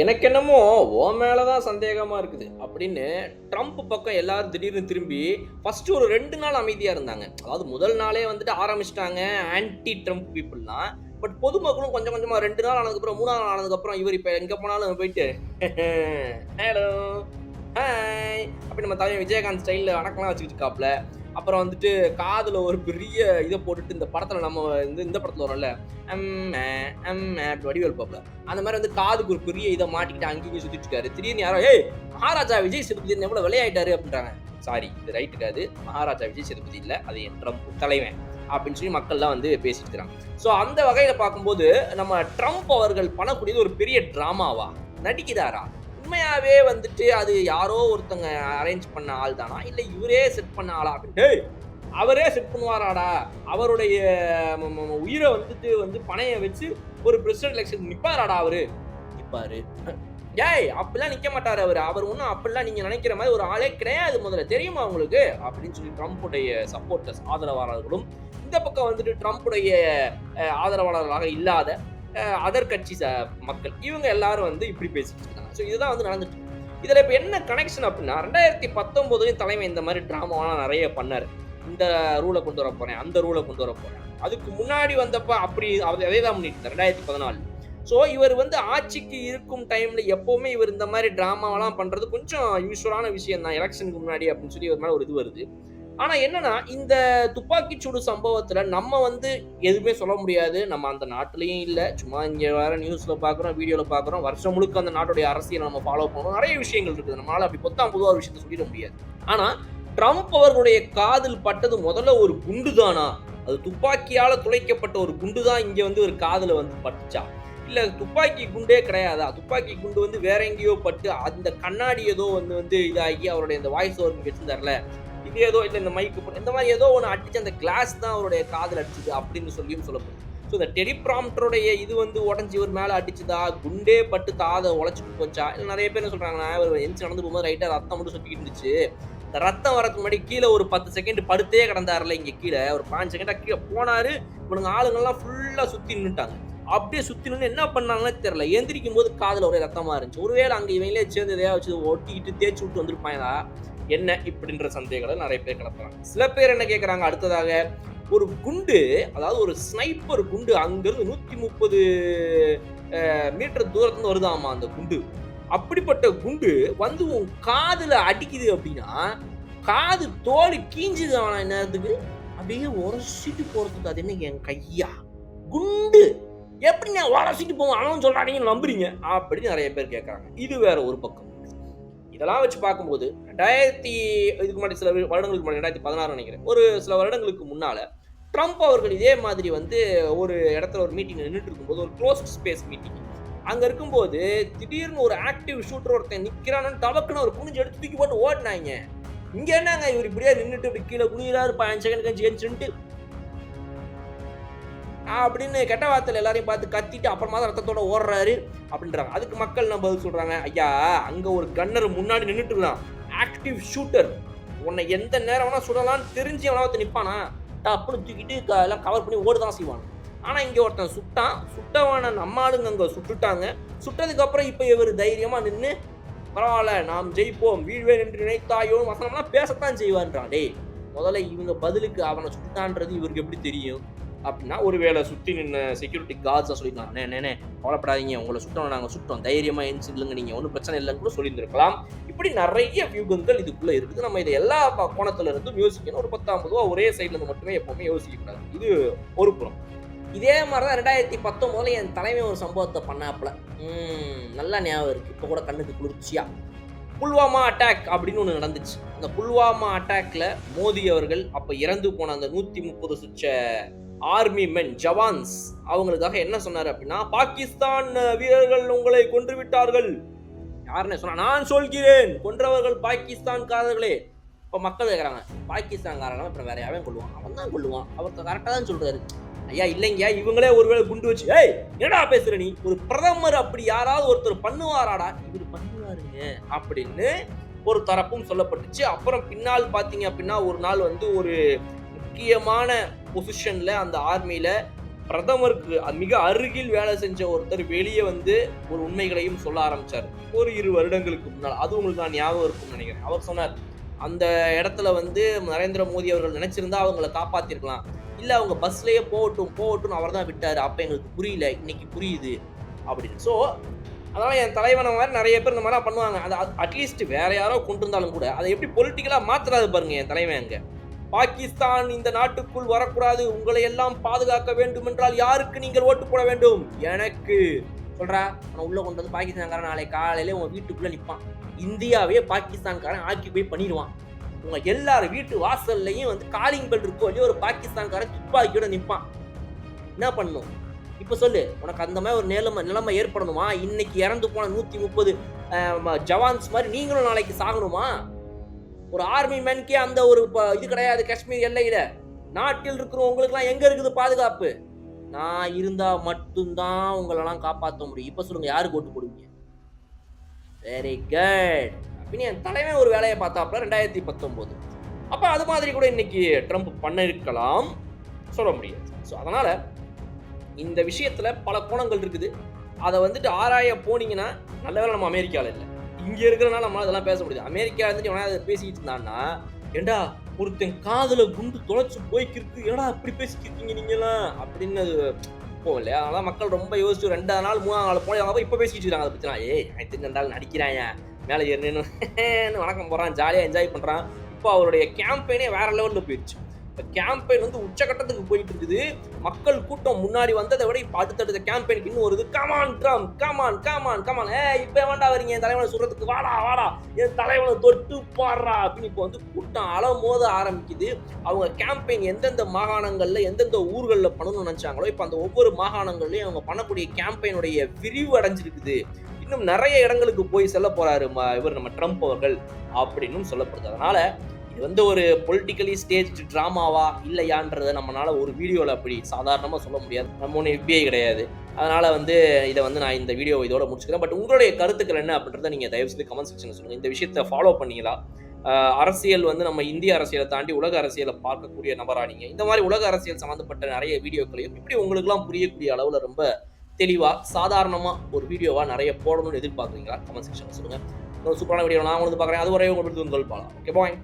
எனக்கு என்னமோ ஓ மேலே தான் சந்தேகமாக இருக்குது அப்படின்னு ட்ரம்ப் பக்கம் எல்லாரும் திடீர்னு திரும்பி ஃபஸ்ட்டு ஒரு ரெண்டு நாள் அமைதியாக இருந்தாங்க. அதாவது முதல் நாளே வந்துட்டு ஆரம்பிச்சிட்டாங்க ஆன்டி ட்ரம்ப் பீப்புள்லாம் பட் பொதுமக்களும் கொஞ்சம் கொஞ்சமாக ரெண்டு நாள் ஆனதுக்கப்புறம் மூணாவது நாள் ஆனதுக்கப்புறம் இவர் இப்போ எங்கே போனாலும் போயிட்டு ஹலோ ஹாய் அப்படி நம்ம தலைவர் விஜயகாந்த் ஸ்டைலில் வணக்கம்லாம் வச்சுக்கிட்டு இருக்காப்ல. அப்புறம் வந்துட்டு காதில் ஒரு பெரிய இதை போட்டுட்டு இந்த படத்தில் நம்ம வந்து இந்த படத்தில் வரும்ல. எம் அம் அப்படி வடிவேல் பாப்ல அந்த மாதிரி வந்து காதுக்கு ஒரு பெரிய இதை மாட்டிக்கிட்டு அங்கேயும் சுற்றிட்டு இருக்காரு. திடீர்னு யாரோ ஏய் மகாராஜா விஜய் சேதுபதி எவ்வளோ விளையாயிட்டாரு அப்படின்றாங்க. சாரி இது ரைட் இருக்காது மகாராஜா விஜய் சேதுபதி இல்லை. அது என் ட்ரம்ப் தலைவன். அப்படின்னு சொல்லி மக்கள்லாம் வந்து பேசிட்டு இருக்கிறாங்க ஸோ அந்த வகையில் பார்க்கும்போது நம்ம ட்ரம்ப் அவர்கள் பண்ணக்கூடியது ஒரு பெரிய ட்ராமாவா நடிக்கிறாரா? உண்மையாகவே வந்துட்டு அது யாரோ ஒருத்தங்க அரேஞ்ச் பண்ண ஆள் தானா இல்லை இவரே செட் பண்ண ஆளா? அப்படின்னு அவரே செட் பண்ணுவாராடா? அவருடைய உயிரை வந்துட்டு வந்து பணைய வச்சு ஒரு பிரசிடென்ட் எலெக்ஷன் நிற்பாராடா அவரு? நிற்பாரு ஏய் அப்படிலாம் நிற்க மாட்டார் அவர். அவர் ஒன்றும் அப்படிலாம் நீங்கள் நினைக்கிற மாதிரி ஒரு ஆளே கிடையாது முதல்ல. தெரியுமா உங்களுக்கு? அப்படின்னு சொல்லி ட்ரம்ப்புடைய சப்போர்ட்டர்ஸ் ஆதரவாளர்களும் இந்த பக்கம் வந்துட்டு ட்ரம்ப்புடைய ஆதரவாளர்களாக இல்லாத அதர் கட்சி ச- மக்கள். இவங்க எல்லாரும் வந்து இப்படி பேசிட்டு இருக்காங்க. ஸோ இதுதான் வந்து நடந்துட்டு இதில் இப்போ என்ன கனெக்ஷன் அப்படின்னா ரெண்டாயிரத்தி பத்தொம்போதுலையும் தலைமை இந்த மாதிரி ட்ராமாவெலாம் நிறைய பண்ணார். இந்த ரூலை கொண்டு வர போகிறேன் அந்த ரூலை கொண்டு வர போகிறேன் அதுக்கு முன்னாடி வந்தப்போ அப்படி அதே தான் பண்ணிட்டு இருந்தார் ரெண்டாயிரத்தி பதினாலு ஸோ இவர் வந்து ஆட்சிக்கு இருக்கும் டைமில் எப்போவுமே இவர் இந்த மாதிரி ட்ராமாவெலாம் பண்ணுறது கொஞ்சம் யூஸ்வலான விஷயம் தான் எலெக்ஷனுக்கு முன்னாடி அப்படின்னு சொல்லி ஒரு மாதிரி ஒரு இது வருது. ஆனா என்னன்னா இந்த துப்பாக்கி சூடு சம்பவத்துல நம்ம வந்து எதுவுமே சொல்ல முடியாது. நம்ம அந்த நாட்டிலையும் இல்ல. சும்மா இங்க வேற நியூஸ்ல பாக்குறோம் வீடியோல பாக்குறோம். வருஷம் முழுக்க அந்த நாட்டுடைய அரசியலை நம்ம ஃபாலோ பண்ணணும். நிறைய விஷயங்கள் இருக்குது. நம்மளால அப்படி பொத்தாம் பொதுவாக விஷயத்த சொல்லிட முடியாது. ஆனா ட்ரம்ப் அவர்களுடைய காதில் பட்டது முதல்ல ஒரு குண்டு தானா அது துப்பாக்கியால துளைக்கப்பட்ட ஒரு குண்டு தான் இங்க வந்து ஒரு காதுல வந்து பட்டுச்சா? இல்ல துப்பாக்கி குண்டே கிடையாதா? துப்பாக்கி குண்டு வந்து வேற எங்கேயோ பட்டு அந்த கண்ணாடி ஏதோ வந்து வந்து இதாகி அவருடைய இந்த வாய்ஸ் ஓவர் வச்சிருந்தார்ல? இது ஏதோ இல்லை இந்த மைக்கு இந்த மாதிரி ஏதோ ஒன்று அடிச்சு அந்த கிளாஸ் தான் அவருடைய காதல் அடிச்சுது அப்படின்னு சொல்லியும் சொல்லப்படுது ஸோ இந்த டெலிப்ராம்டருடைய இது வந்து உடஞ்சி இவர் மேலே அடிச்சுதா? குண்டே பட்டு தாதை உழைச்சிட்டு போச்சா? இல்லை நிறைய பேர் என்ன சொல்றாங்கன்னா இவர் எந்திச்சு நடந்து போகும்போது ரைட்டாக ரத்தம் மட்டும் சுற்றிக்கிட்டு இருந்துச்சு. இந்த ரத்தம் வரதுக்கு முன்னாடி கீழே ஒரு பத்து செகண்ட் படுத்தே கிடந்தாருல இங்கே கீழே. ஒரு பாஞ்சு செகண்டாக கீழே போனார். இவனுங்க ஆளுங்கள்லாம் ஃபுல்லாக சுற்றி நின்றுட்டாங்க அப்படியே சுற்றி நின்று என்ன பண்ணாங்கன்னு தெரில எந்திரிக்கும் போது காதில் ஒரே ரத்தமாக இருந்துச்சு. ஒருவேளை அங்கே இவங்களே சேர்ந்து எதையா வச்சு ஒட்டிக்கிட்டு தேய்ச்சி விட்டு வந்திருப்பாங்களா? என்ன இப்படின்ற சந்தேகங்களை நிறைய பேர் கிளப்புறாங்க. சில பேர் என்ன கேட்குறாங்க அடுத்ததாக ஒரு குண்டு அதாவது ஒரு ஸ்னைப்பர் குண்டு அங்கிருந்து நூற்றி முப்பது மீட்டர் தூரத்துல வருதாமா அந்த குண்டு? அப்படிப்பட்ட குண்டு வந்து உன் காதில் அடிக்குது அப்படின்னா காது தோல் கீஞ்சுது அவனா நேரத்துக்கு அப்படியே உரசிட்டு போகிறதுக்கு அது என்ன என் கையா? குண்டு! எப்படி நான் உரசிட்டு போவோம்? அவன் சொல்கிறாங்க நம்புறீங்க? அப்படின்னு நிறைய பேர் கேட்குறாங்க இது வேற ஒரு பக்கம். இதெல்லாம் வச்சு பார்க்கும்போது ரெண்டாயிரத்தி இதுக்கு முன்னாடி சில வருடங்களுக்கு முன்னாடி ரெண்டாயிரத்தி பதினாறு நினைக்கிறேன். ஒரு சில வருடங்களுக்கு முன்னால ட்ரம்ப் அவர்கள் இதே மாதிரி வந்து ஒரு இடத்துல ஒரு மீட்டிங் நின்றுட்டு இருக்கும்போது ஒரு க்ளோஸ்ட் ஸ்பேஸ் மீட்டிங் அங்கே இருக்கும்போது திடீர்னு ஒரு ஆக்டிவ் ஷூட்டர் ஒருத்தன் நிற்கிறான்னு தவக்குன்னு ஒரு குனிஞ்சு எடுத்து தூக்கி போட்டு ஓடினாங்க இங்கே என்னங்க இவர் இப்படியே நின்றுட்டு இப்படி கீழே குனிகிறாரு பதினஞ்சு செகண்ட் கழிச்சு ஏஞ்சுட்டு அப்படின்னு கெட்ட வார்த்தையில் எல்லாரையும் பார்த்து கத்திட்டு அப்புறமா தான் ரத்தத்தோட ஓடுறாரு அப்படின்றாங்க. அதுக்கு மக்கள் நம்ம பதில் சொல்கிறாங்க ஐயா அங்கே ஒரு கன்னர் முன்னாடி நின்றுட்டு இருக்கான் ஆக்டிவ் ஷூட்டர் உன்னை எந்த நேரம் வேணால் சுடலாம்னு தெரிஞ்சு எவனா ஒருத்தன் நிற்பானா டப்புன்னு தூக்கிட்டு க- எல்லாம் கவர் பண்ணி ஓடு தான் செய்வான். ஆனால் இங்கே ஒருத்தன் சுட்டான். சுட்டவனை நம்ம ஆளுங்க அங்கே சுட்டுட்டாங்க. சுட்டதுக்கப்புறம் இப்போ இவர் தைரியமாக நின்று பரவாயில்ல நாம் ஜெயிப்போம். வீழ்வேன் என்று நினைத்தாயோ? வசனம்லாம் பேசத்தான் செய்வான்றான். டே முதல்ல இவங்க பதிலுக்கு அவனை சுட்டான்றது இவருக்கு எப்படி தெரியும்? அப்படின்னா ஒருவேளை சுற்றி நின்ன செக்யூரிட்டி கார்ட்ஸாக சொல்லியிருக்காங்க. "அண்ணே, அண்ணே கவலைப்படாதீங்க. உங்களை சுட்டோம் நாங்கள் சுட்டோம். தைரியமாக எழுந்து இல்லைங்க நீங்கள் ஒன்றும் பிரச்சனை இல்லைன்னு கூட சொல்லியிருந்திருக்கலாம். இப்படி நிறைய வியூகங்கள் இதுக்குள்ளே இருக்குது. நம்ம இதை எல்லா கோணத்துல இருந்தும் யோசிக்கணும். ஒரு பத்தாம் ரூபா ஒரே சைட்லேருந்து மட்டுமே எப்போவுமே யோசிக்கக்கூடாது இது ஒரு புறம். இதே மாதிரி தான் ரெண்டாயிரத்தி பத்தொம்போதில் என் தலைமை ஒரு சம்பவத்தை பண்ணாப்புல. நல்லா ஞாபகம் இருக்குது இப்போ கூட கண்ணுக்கு குளிர்ச்சியா? புல்வாமா அட்டாக் அப்படின்னு ஒன்று நடந்துச்சு. அந்த புல்வாமா அட்டாக்ல மோடி அவர்கள் அப்போ இறந்து போன அந்த நூற்றி முப்பது சுச்ச ஆர்மி மென் ஜவான்ஸ் அவங்களுக்காக என்ன சொன்னார் அப்படின்னா பாகிஸ்தான் வீரர்கள் உங்களை கொன்று விட்டார்கள் யாருன்னு சொன்னா நான் சொல்கிறேன் கொன்றவர்கள் பாகிஸ்தான்காரர்களே. இப்போ மக்கள் கேட்குறாங்க பாகிஸ்தான்காரங்க அப்புறம் வேற யாரையும் கொள்ளுவான் அவன் தான் கொள்ளுவான் அவர் கரெக்டாக தான் சொல்கிறாரு ஐயா இல்லைங்கய்யா இவங்களே ஒருவேளை குண்டு வச்சு ஏய் என்னடா பேசுற நீ? ஒரு பிரதமர் அப்படி யாராவது ஒருத்தர் பண்ணுவாராடா? இவர் பண்ணுவாருங்க. அப்படின்னு ஒரு தரப்பும் சொல்லப்பட்டுச்சு. அப்புறம் பின்னால் பார்த்தீங்க அப்படின்னா ஒரு நாள் வந்து ஒரு முக்கியமான பொசிஷனில் அந்த ஆர்மியில் பிரதமருக்கு மிக அருகில் வேலை செஞ்ச ஒருத்தர் வெளியே வந்து ஒரு உண்மைகளையும் சொல்ல ஆரம்பிச்சார். ஒரு இரு வருடங்களுக்கு முன்னால். அது உங்களுக்கு நான் ஞாபகம் இருக்கும்னு நினைக்கிறேன். அவர் சொன்னார் அந்த இடத்துல வந்து நரேந்திர மோடி அவர்கள் நினச்சிருந்தா அவங்கள காப்பாற்றிருக்கலாம் இல்லை அவங்க பஸ்லேயே போகட்டும் போகட்டும் அவர் தான் விட்டார். அப்போ எங்களுக்கு புரியல. இன்னைக்கு புரியுது. அப்படின்னு. ஸோ அதனால் என் தலைவனை மாதிரி நிறைய பேர் இந்த மாதிரிலாம் பண்ணுவாங்க. அது அட்லீஸ்ட் வேற யாரோ கொண்டு இருந்தாலும் கூட அதை எப்படி பொலிட்டிக்கலாக மாற்றுறாது பாருங்க என் தலைவன் அங்கே. பாகிஸ்தான் இந்த நாட்டுக்குள் வரக்கூடாது. உங்களை எல்லாம் பாதுகாக்க வேண்டும் என்றால் யாருக்கு நீங்கள் ஓட்டு போட வேண்டும்? எனக்கு. சொல்றா நான் உள்ள கொண்டு வந்து பாகிஸ்தான்காரன் நாளை காலையில உங்க வீட்டுக்குள்ள நிற்பான் இந்தியாவே பாகிஸ்தான்காரன் ஆக்கிபை பண்ணிடுவான். உங்க எல்லாரும் வீட்டு வாசல்லையும் வந்து காலிங் பெல் இருக்கோ. இல்லையோ ஒரு பாகிஸ்தான்காரன் துப்பாக்கியோட நிற்பான் என்ன பண்ணும்? இப்போ சொல்லு உனக்கு அந்த மாதிரி ஒரு நிலைமை நிலைமை ஏற்படணுமா? இன்னைக்கு இறந்து போன நூற்றி முப்பது ஜவான்ஸ் மாதிரி நீங்களும் நாளைக்கு சாகணுமா? ஒரு ஆர்மி மேனுக்கே அந்த ஒரு இது கிடையாது காஷ்மீர் எல்லையில. நாட்டில் இருக்கிறவங்களுக்குலாம் எங்க இருக்குது பாதுகாப்பு? நான் இருந்தா மட்டும்தான் உங்களெல்லாம் காப்பாற்ற முடியும். இப்ப சொல்லுங்க யாருக்கு ஓட்டு போடுவீங்க? வெரி குட் அப்படின்னு என் தலைவன் ஒரு வேலையை பார்த்தாப்புல ரெண்டாயிரத்தி பத்தொம்போது. அப்போ அது மாதிரி கூட இன்னைக்கு ட்ரம்ப் பண்ணிருக்கலாம். சொல்ல முடியாது. ஸோ அதனால இந்த விஷயத்துல பல கோணங்கள் இருக்குது. அதை வந்துட்டு ஆராய போனீங்கன்னா நல்ல வேலை நம்ம அமெரிக்காவில் இல்லை. இங்கே இருக்கிறனால நம்மளால் அதெல்லாம் பேச முடியாது. அமெரிக்கா இருந்துட்டு எவனா அதை பேசிக்கிட்டு இருந்தான்னா ஏண்டா ஒருத்தன் காதில் குண்டு தொலைச்சி போய்க்கிருக்கு. ஏடா அப்படி பேசிக்கிருக்கீங்க நீங்களாம் அப்படின்னு அது போகும் இல்லையா? அதனால் மக்கள் ரொம்ப யோசிச்சு ரெண்டாவது நாள் மூணாவது நாள் போய் அவங்க இப்போ பேசிக்கிட்டு இருக்காங்க அதை பற்றினா ஏய் எனக்கு ரெண்டு நாள் மேலே ஏறினு வணக்கம் போகிறான் ஜாலியாக என்ஜாய் பண்ணுறான் இப்போ அவருடைய கேம்பெயினே வேற லெவலில் போயிடுச்சு. இப்போ கேம்பெயின் வந்து உச்சகட்டத்துக்கு போயிட்டு இருக்குது மக்கள் கூட்டம் முன்னாடி வந்ததை விட இப்போ அடுத்தடுத்த கேம்பெயினுக்கு இன்னும் வருது. Come on drum come on come on come on ஏ இப்போ வேண்டா வரீங்க என் தலைவனை சொல்கிறதுக்கு வாடா வாடா. என் தலைவனை தொட்டு பாடுறா. அப்படின்னு இப்போ வந்து கூட்டம் அலமோத ஆரம்பிக்குது. அவங்க கேம்பெயின் எந்தெந்த மாகாணங்களில் எந்தெந்த ஊர்களில் பண்ணணும்னு நினச்சாங்களோ இப்போ அந்த ஒவ்வொரு மாகாணங்கள்லையும் அவங்க பண்ணக்கூடிய கேம்பெயினுடைய விரிவு அடைஞ்சிருக்குது. இன்னும் நிறைய இடங்களுக்கு போய் செல்ல போறாரு இவர் நம்ம ட்ரம்ப் அவர்கள் அப்படின்னும் சொல்லப்படுது. அதனால இது வந்து ஒரு பொலிட்டிக்கலி ஸ்டேஜ் ட்ராமாவா இல்லையான்றதை நம்மளால ஒரு வீடியோவில் அப்படி சாதாரணமாக சொல்ல முடியாது. நம்ம ஒன்று FBI கிடையாது. அதனால் வந்து இதை வந்து நான் இந்த வீடியோ இதோட முடிச்சுக்கிறேன். பட் உங்களுடைய கருத்துக்கள் என்ன அப்படின்றத நீங்கள் தயவு செய்து கமெண்ட் செக்ஷனில் சொல்லுங்கள் இந்த விஷயத்தை ஃபாலோ பண்ணீங்களா? அரசியல் வந்து நம்ம இந்திய அரசியலை தாண்டி உலக அரசியலை பார்க்கக்கூடிய நபரா நீங்கள் இந்த மாதிரி உலக அரசியல் சம்மந்தப்பட்ட நிறைய வீடியோக்களையும் இப்படி உங்களுக்குலாம் புரியக்கூடிய அளவில் ரொம்ப தெளிவாக சாதாரணமாக ஒரு வீடியோவாக நிறைய போடணும்னு எதிர்பார்க்குறீங்களா? கமெண்ட் செக்ஷனில் சொல்லுங்கள் இன்னொரு சூப்பரான வீடியோ நான் உங்களுக்கு பார்க்குறேன். அது வரையும் உங்களுக்கு உங்கள் பாலாம் ஓகே பாய்